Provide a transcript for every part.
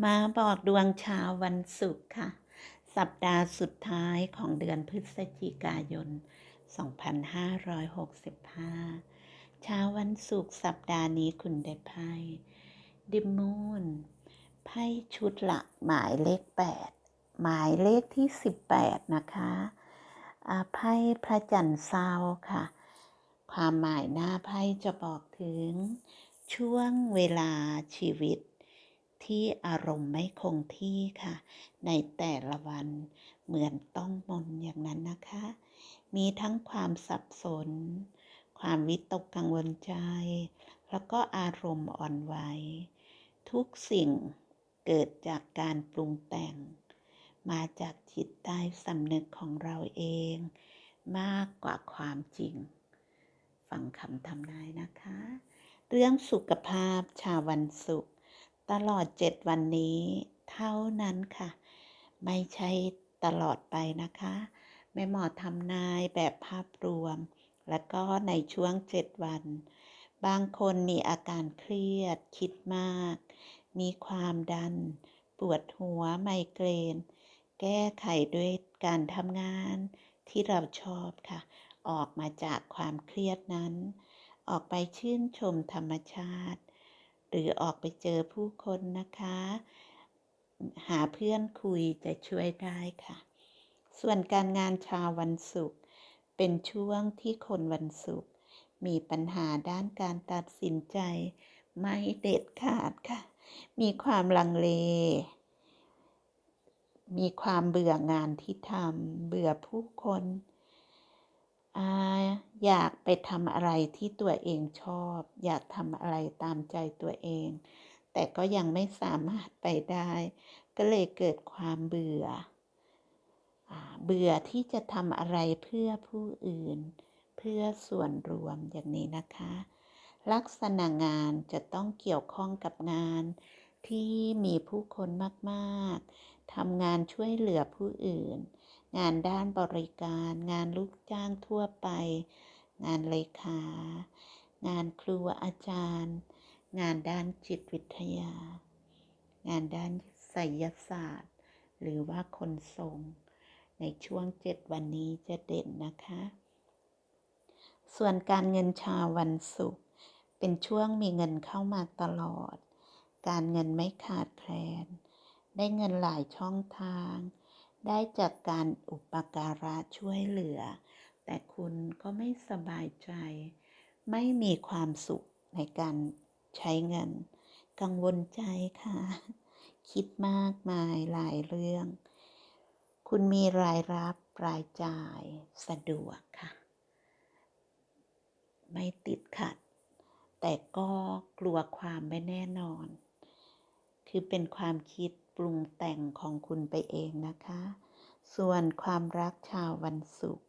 มาบอกดวงชาววันศุกร์ค่ะ สัปดาห์สุดท้ายของเดือนพฤศจิกายน 2565เช้าวันศุกร์สัปดาห์นี้คุณได้ไพ่ดิมูนไพ่ชุดหละหมายเลข 8 หมายเลขที่ 18 นะคะไพ่พระจันทร์เศร้าค่ะ ความหมายหน้าไพ่จะบอกถึงช่วงเวลาชีวิต ที่อารมณ์ไม่คงที่ค่ะ ในแต่ละวันเหมือนต้องมนอย่างนั้นนะคะ มีทั้งความสับสน ความวิตกกังวลใจ แล้วก็อารมณ์อ่อนไหวทุกสิ่งเกิดจากการปรุงแต่ง มาจากจิตใต้สำนึกของเราเอง มากกว่าความจริง ฟังคำทำนายนะคะ เรื่องสุขภาพชาววันศุกร์ ตลอดเจ็ดวันนี้ เท่านั้นค่ะ ไม่ใช่ตลอดไปนะคะ แม่หมอทำนายแบบภาพรวม แล้วก็ในช่วงเจ็ดวัน บางคนมีอาการเครียด คิดมาก มีความดัน ปวดหัวไมเกรน แก้ไขด้วยการทำงานที่เราชอบค่ะ ออกมาจากความเครียดนั้น ออกไปชื่นชมธรรมชาติ หรือออกไปเจอผู้คนนะคะ หาเพื่อนคุยจะช่วยได้ค่ะ ส่วนการงานชาววันศุกร์เป็นช่วงที่คนวันศุกร์มีปัญหาด้านการตัดสินใจ ไม่เด็ดขาดค่ะ มีความลังเล มีความเบื่องานที่ทำเบื่อผู้คน อยากไปทำอะไรที่ตัวเองชอบ อยากทำอะไรตามใจตัวเอง แต่ก็ยังไม่สามารถไปได้ ก็เลยเกิดความเบื่ออเบื่อที่จะทำอะไรเพื่อผู้อื่น เพื่อส่วนรวมอย่างนี้นะคะ ลักษณะงานจะต้องเกี่ยวข้องกับงานที่มีผู้คนมาก ๆ ทำงานช่วยเหลือผู้อื่น งานด้านบริการ งานลูกจ้างทั่วไป งานเลขา งานครูอาจารย์ งานด้านจิตวิทยา งานด้านไสยศาสตร์ หรือว่าคนส่งในช่วงเจ็ดวันนี้จะเด่นนะคะ ส่วนการเงินชาววันศุกร์เป็นช่วงมีเงินเข้ามาตลอด การเงินไม่ขาดแคลน ได้เงินหลายช่องทาง ได้จากการอุปการะช่วยเหลือ แต่คุณก็ไม่สบายใจ ไม่มีความสุขในการใช้เงิน กังวลใจค่ะ คิดมากมายหลายเรื่อง คุณมีรายรับรายจ่ายสะดวกค่ะ ไม่ติดขัด แต่ก็กลัวความไม่แน่นอน คือเป็นความคิด ปรุงแต่งของคุณไปเองนะคะ ส่วนความรักชาววันศุกร์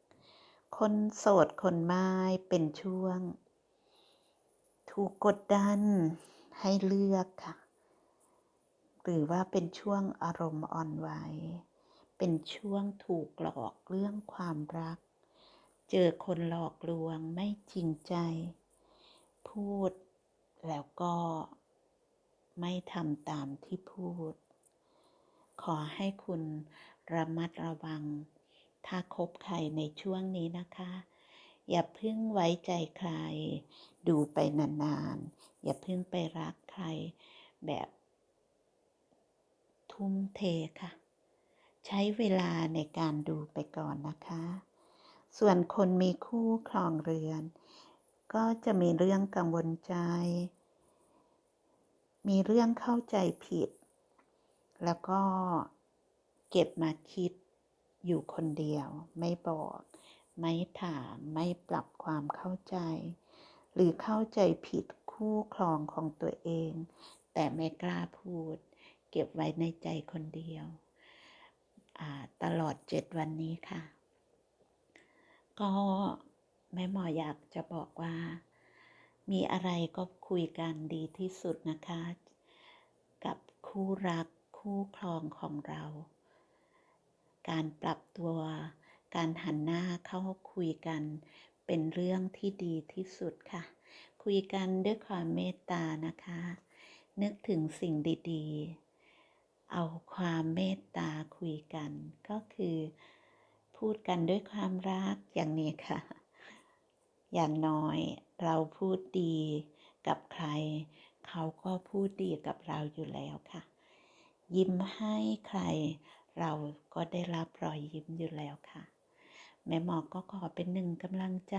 คนโสดคนไม้เป็นช่วง ถูกกดดันให้เลือกค่ะ หรือว่าเป็นช่วงอารมณ์อ่อนไหวเป็นช่วงถูกหลอกเรื่องความรัก เจอคนหลอกลวงไม่จริงใจ พูดแล้วก็ไม่ทำตามที่พูด ขอให้คุณระมัดระวัง ถ้าคบใครในช่วงนี้นะคะ อย่าเพิ่งไว้ใจใคร ดูไปนานๆ อย่าเพิ่งไปรักใครแบบ ทุ่มเทค่ะ ใช้เวลาในการดูไปก่อนนะคะ ส่วนคนมีคู่ครองเรือน ก็จะมีเรื่องกังวลใจ มีเรื่องเข้าใจผิด แล้วก็เก็บมาคิดอยู่คนเดียว ไม่บอก ไม่ถามไม่ปรับความเข้าใจ หรือเข้าใจผิดคู่ครองของตัวเอง แต่ไม่กล้าพูด เก็บไว้ในใจคนเดียว ตลอดเจ็ดวันนี้ค่ะ ก็แม่หมออยากจะบอกว่า มีอะไรก็คุยกันดีที่สุดนะคะ กับคู่รัก คู่ครองของเรา การปรับตัว การหันหน้าเข้าคุยกัน เป็นเรื่องที่ดีที่สุดค่ะ คุยกันด้วยความเมตตานะคะ นึกถึงสิ่งดีๆ เอาความเมตตาคุยกัน ก็คือ พูดกันด้วยความรักอย่างนี้ค่ะ อย่างน้อยเราพูดดีกับใคร เขาก็พูดดีกับเราอยู่แล้วค่ะ ยิ้มให้ใคร เราก็ได้รับรอยยิ้มอยู่แล้วค่ะ แม่หมอก็ขอเป็นหนึ่งกำลังใจ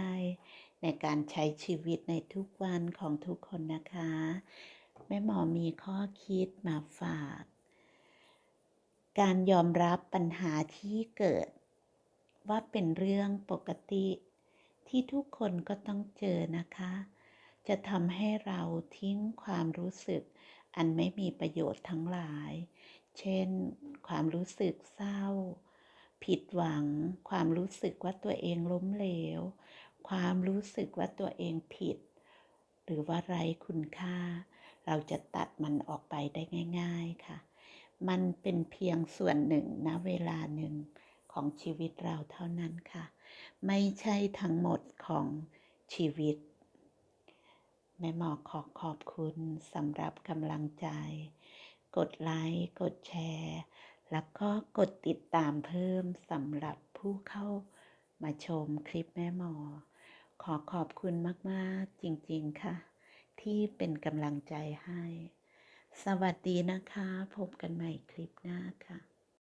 ในการใช้ชีวิตในทุกวันของทุกคนนะคะ แม่หมอมีข้อคิดมาฝาก การยอมรับปัญหาที่เกิด ว่าเป็นเรื่องปกติที่ทุกคนก็ต้องเจอนะคะ จะทำให้เราทิ้งความรู้สึก อันไม่มีประโยชน์ทั้งหลาย เช่น ความรู้สึกเศร้า ผิดหวัง ความรู้สึกว่าตัวเองล้มเหลว ความรู้สึกว่าตัวเองผิด หรือว่าไร้คุณค่า เราจะตัดมันออกไปได้ง่าย ๆค่ะ มันเป็นเพียงส่วนหนึ่งณเวลาหนึ่งของชีวิตเราเท่านั้นค่ะ ไม่ใช่ทั้งหมดของชีวิต แม่หมอขอขอบคุณสำหรับกำลังใจ กดไลค์ กดแชร์ แล้วก็กดติดตามเพิ่มสำหรับผู้เข้ามาชมคลิปแม่หมอ ขอขอบคุณมากๆจริงๆค่ะ ที่เป็นกำลังใจให้ สวัสดีนะคะ พบกันใหม่คลิปหน้าค่ะ